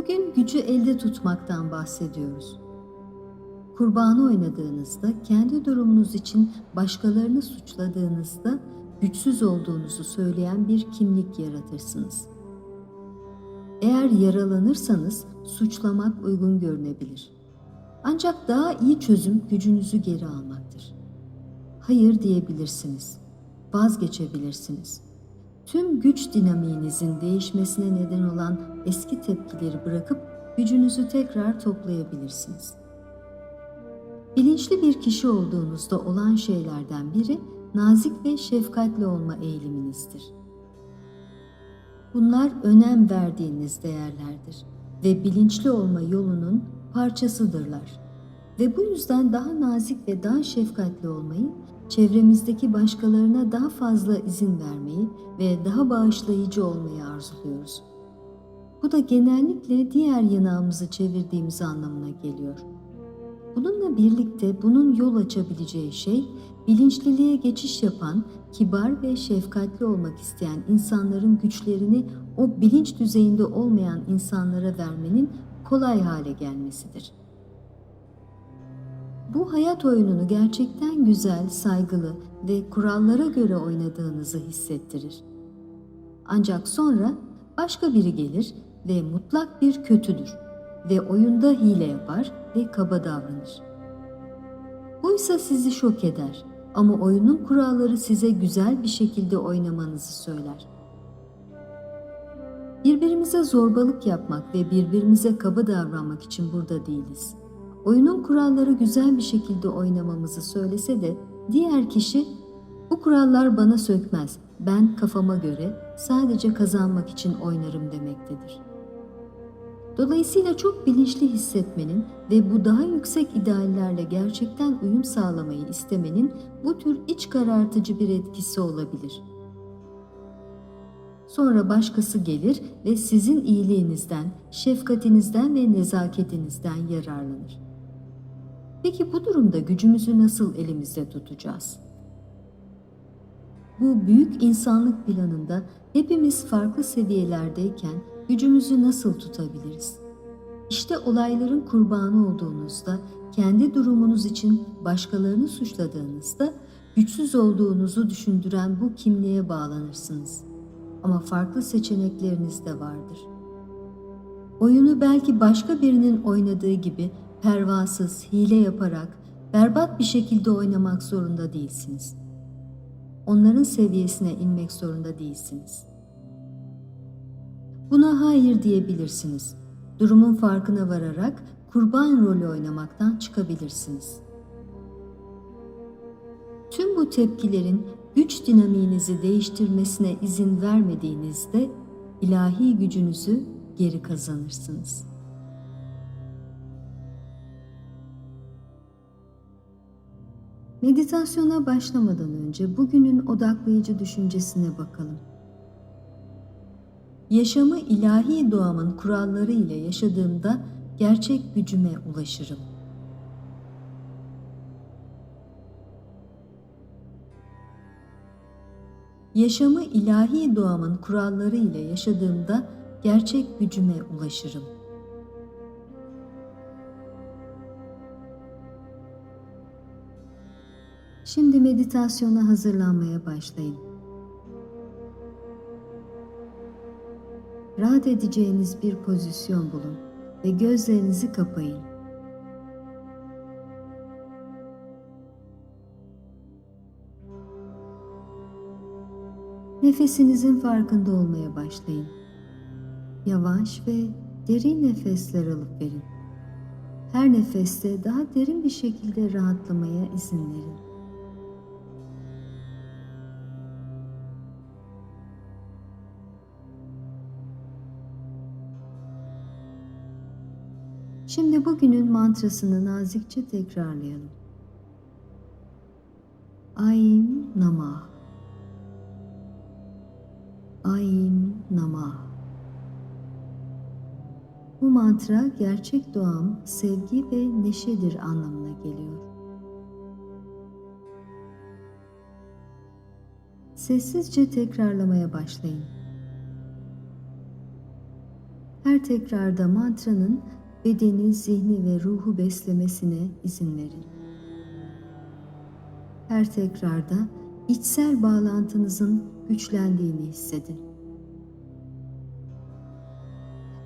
Bugün gücü elde tutmaktan bahsediyoruz. Kurbanı oynadığınızda, kendi durumunuz için başkalarını suçladığınızda güçsüz olduğunuzu söyleyen bir kimlik yaratırsınız. Eğer yaralanırsanız suçlamak uygun görünebilir. Ancak daha iyi çözüm gücünüzü geri almaktır. Hayır diyebilirsiniz. Vazgeçebilirsiniz. Tüm güç dinamiğinizin değişmesine neden olan eski tepkileri bırakıp gücünüzü tekrar toplayabilirsiniz. Bilinçli bir kişi olduğunuzda olan şeylerden biri nazik ve şefkatli olma eğiliminizdir. Bunlar önem verdiğiniz değerlerdir ve bilinçli olma yolunun parçasıdırlar. Ve bu yüzden daha nazik ve daha şefkatli olmayı, çevremizdeki başkalarına daha fazla izin vermeyi ve daha bağışlayıcı olmayı arzuluyoruz. Bu da genellikle diğer yanağımızı çevirdiğimiz anlamına geliyor. Bununla birlikte bunun yol açabileceği şey bilinçliliğe geçiş yapan, kibar ve şefkatli olmak isteyen insanların güçlerini o bilinç düzeyinde olmayan insanlara vermenin kolay hale gelmesidir. Bu hayat oyununu gerçekten güzel, saygılı ve kurallara göre oynadığınızı hissettirir. Ancak sonra başka biri gelir ve mutlak bir kötüdür ve oyunda hile yapar ve kaba davranır. Buysa sizi şok eder ama oyunun kuralları size güzel bir şekilde oynamanızı söyler. Birbirimize zorbalık yapmak ve birbirimize kaba davranmak için burada değiliz. Oyunun kuralları güzel bir şekilde oynamamızı söylese de diğer kişi bu kurallar bana sökmez. Ben kafama göre sadece kazanmak için oynarım demektedir. Dolayısıyla çok bilinçli hissetmenin ve bu daha yüksek ideallerle gerçekten uyum sağlamayı istemenin bu tür iç karartıcı bir etkisi olabilir. Sonra başkası gelir ve sizin iyiliğinizden, şefkatinizden ve nezaketinizden yararlanır. Peki bu durumda gücümüzü nasıl elimizde tutacağız? Bu büyük insanlık planında hepimiz farklı seviyelerdeyken gücümüzü nasıl tutabiliriz? İşte olayların kurbanı olduğunuzda, kendi durumunuz için başkalarını suçladığınızda güçsüz olduğunuzu düşündüren bu kimliğe bağlanırsınız. Ama farklı seçenekleriniz de vardır. Oyunu belki başka birinin oynadığı gibi pervasız, hile yaparak, berbat bir şekilde oynamak zorunda değilsiniz. Onların seviyesine inmek zorunda değilsiniz. Buna hayır diyebilirsiniz. Durumun farkına vararak kurban rolü oynamaktan çıkabilirsiniz. Tüm bu tepkilerin güç dinamiğinizi değiştirmesine izin vermediğinizde ilahi gücünüzü geri kazanırsınız. Meditasyona başlamadan önce bugünün odaklayıcı düşüncesine bakalım. Yaşamı ilahi doğamın kuralları ile yaşadığımda gerçek gücüme ulaşırım. Yaşamı ilahi doğamın kuralları ile yaşadığımda gerçek gücüme ulaşırım. Şimdi meditasyona hazırlanmaya başlayın. Rahat edeceğiniz bir pozisyon bulun ve gözlerinizi kapayın. Nefesinizin farkında olmaya başlayın. Yavaş ve derin nefesler alıp verin. Her nefeste daha derin bir şekilde rahatlamaya izin verin. Şimdi bugünün mantrasını nazikçe tekrarlayalım. Aim Namah Aim Namah Bu mantra gerçek doğam, sevgi ve neşedir anlamına geliyor. Sessizce tekrarlamaya başlayın. Her tekrarda mantranın bedeni, zihni ve ruhu beslemesine izin verin. Her tekrarda içsel bağlantınızın güçlendiğini hissedin.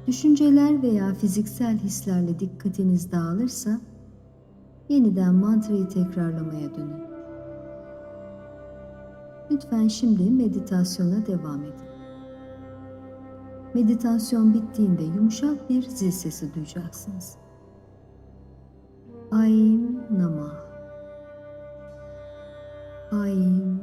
Düşünceler veya fiziksel hislerle dikkatiniz dağılırsa yeniden mantrayı tekrarlamaya dönün. Lütfen şimdi meditasyona devam edin. Meditasyon bittiğinde yumuşak bir zil sesi duyacaksınız. Aim Namah Aim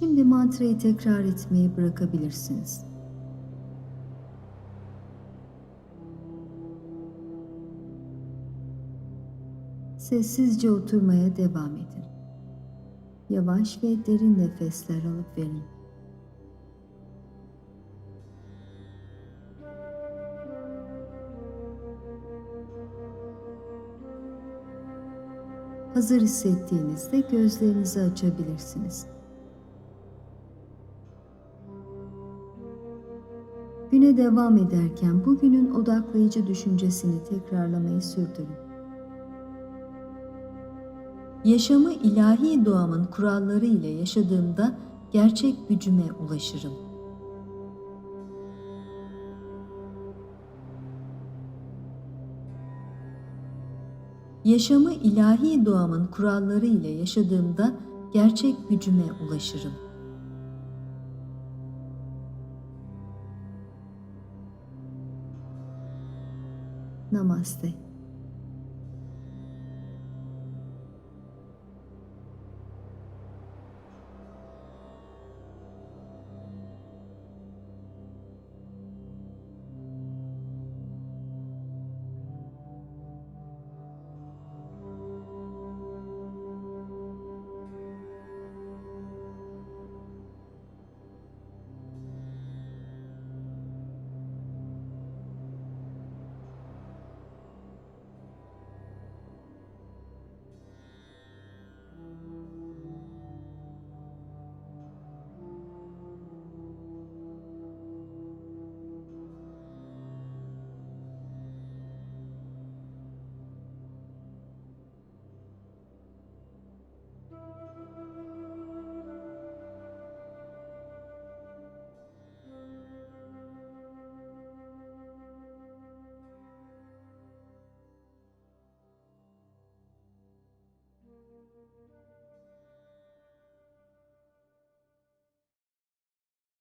Şimdi mantrayı tekrar etmeyi bırakabilirsiniz. Sessizce oturmaya devam edin. Yavaş ve derin nefesler alıp verin. Hazır hissettiğinizde gözlerinizi açabilirsiniz. Güne devam ederken bugünün odaklayıcı düşüncesini tekrarlamayı sürdürün. Yaşamı ilahi doğamın kuralları ile yaşadığımda gerçek gücüme ulaşırım. Yaşamı ilahi doğamın kuralları ile yaşadığımda gerçek gücüme ulaşırım. ナマステ。